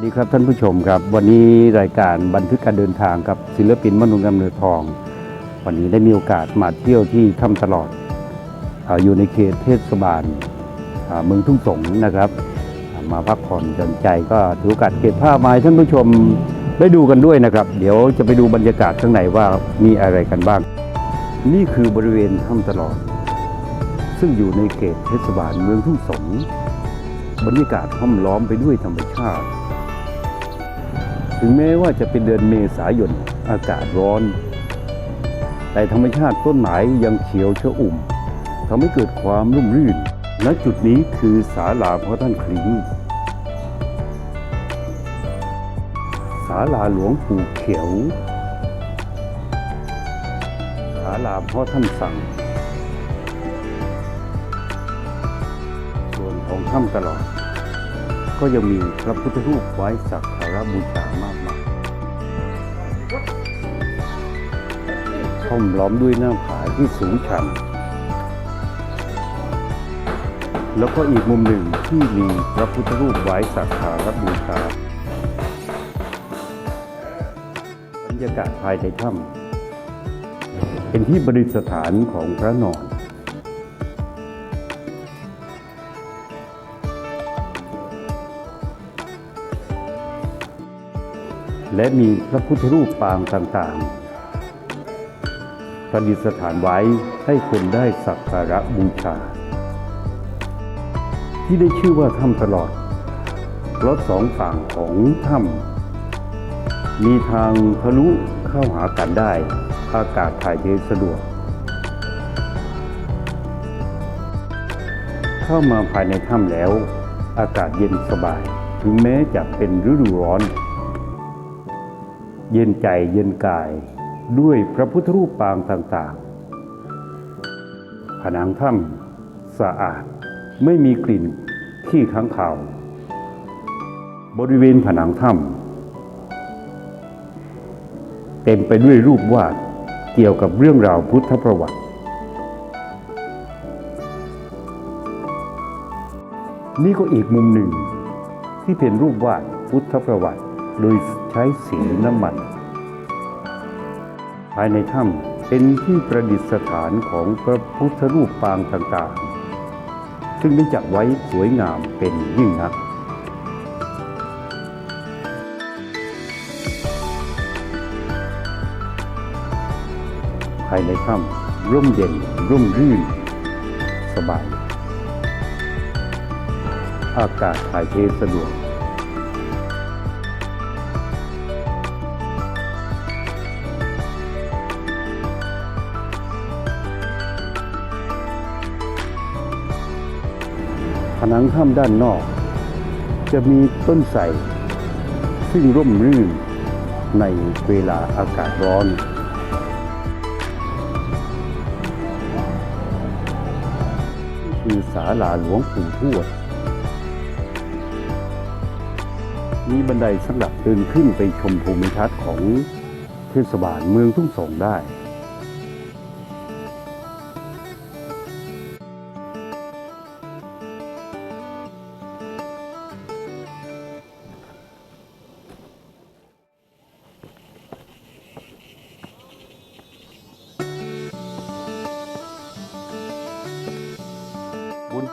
สวัสดีครับท่านผู้ชมครับ วันนี้รายการบันทึกการเดินทางกับศิลปินมนุษย์กำเนิดทอง วันนี้ได้มีโอกาสมาเที่ยวที่ถ้ำตลอดออยู่ในเขตเทศบาลเมืองทุ่งสงนะครับ มาพักผ่อนหย่อนใจก็ถือโอกาสเก็บภาพมาให้ท่านผู้ชมได้ดูกันด้วยนะครับ เดี๋ยวจะไปดูบรรยากาศข้างในว่ามีอะไรกันบ้าง นี่คือบริเวณถ้ำตลอด ซึ่งอยู่ในเขตเทศบาลเมืองทุ่งสงบรรยากาศห้อมล้อมไปด้วยธรรมชาติ ถึงแม้ว่าจะเป็นเดือนเมษายนอากาศร้อน แต่ธรรมชาติต้นไม้ยังเขียวชอุ่มทำให้เกิดความร่มรื่นณจุดนี้คือศาลาพ่อท่านคลิงศาลาหลวงปู่เขียวศาลาพ่อท่านสั่ง ส่วนของถ้ำตลอด ก็ยังมีพระพุทธรูปไว้สักการะบูชามาก มายห้อมล้อมด้วยหน้าผาที่สูงชัน แล้วก็อีกมุมหนึ่งที่มีพระพุทธรูปไว้สักการะบูชาบรรยากาศภายในถ้ำเป็นที่ประดิษฐานของพระนอนและมีพระพุทธรูปปางต่างๆ ประดิษฐานไว้ให้คนได้สักการะบูชา ที่ได้ชื่อว่าถ้ำตลอดเพราะสองฝั่งของถ้ำมีทางทะลุเข้าหากันได้ อากาศถ่ายเทสะดวก เข้ามาภายในถ้ำแล้ว อากาศเย็นสบาย ถึงแม้จะเป็นฤดูร้อน เย็นใจเย็นกาย ด้วยพระพุทธรูปปางต่างๆ ผนังถ้ำสะอาดไม่มีกลิ่นขี้ค้างคาว บริเวณผนังถ้ำเต็มไปด้วยรูปวาดเกี่ยวกับเรื่องราวพุทธประวัติ นี่ก็อีกมุมหนึ่งที่เป็นรูปวาดพุทธประวัติ โดยใช้สีน้ำมัน ภายในถ้ำเป็นที่ประดิษฐานของพระพุทธรูปปางต่างๆ ซึ่งได้จัดไว้สวยงามเป็นยิ่งนักภายในถ้ำร่มเย็นร่มรื่น สบาย อากาศถ่ายเทสะดวก ผนังถ้ำด้านนอก จะมีต้นไทรซึ่งร่มรื่นในเวลาอากาศร้อน คือศาลาหลวงปู่ทวด มีบันไดสำหรับเดินขึ้นไปชมภูมิทัศน์ของเทศบาลเมืองทุ่งสงได้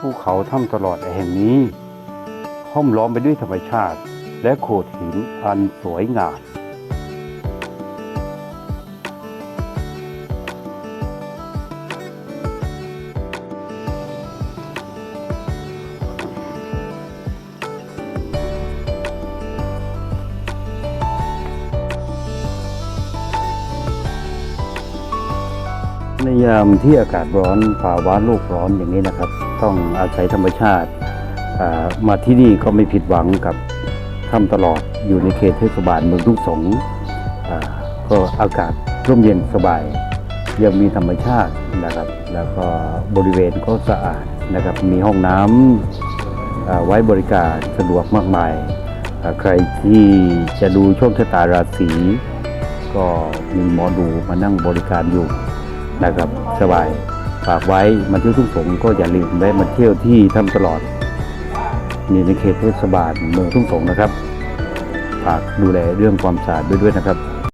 ภูเขาถ้ำตลอดแห่งนี้ห้อมล้อมไปด้วยธรรมชาติ และโขดหินอันสวยงามในยามที่อากาศร้อนภาวะโลกร้อนอย่างนี้นะครับ ต้องอาศัยธรรมชาติมาที่นี่ก็ไม่ผิดหวังกับถ้ำตลอดอยู่ในเขตเทศบาลเมืองทุ่งสงก็อากาศร่มเย็นสบาย ยังมีธรรมชาตินะครับ แล้วก็บริเวณก็สะอาดนะครับ มีห้องน้ำอ่าไว้บริการสะดวกมากมาย ใครที่จะดูโชคชะตาราศีก็มีหมอดูมานั่งบริการอยู่นะครับสบาย ฝากไว้มาเที่ยวทุ่งสงก็อย่าลืมแวะมาเที่ยวที่ถ้ำตลอดนี่ในเขตเทศบาลเมืองทุ่งสงนะครับ ฝากดูแลเรื่องความสะอาดด้วยด้วยนะครับ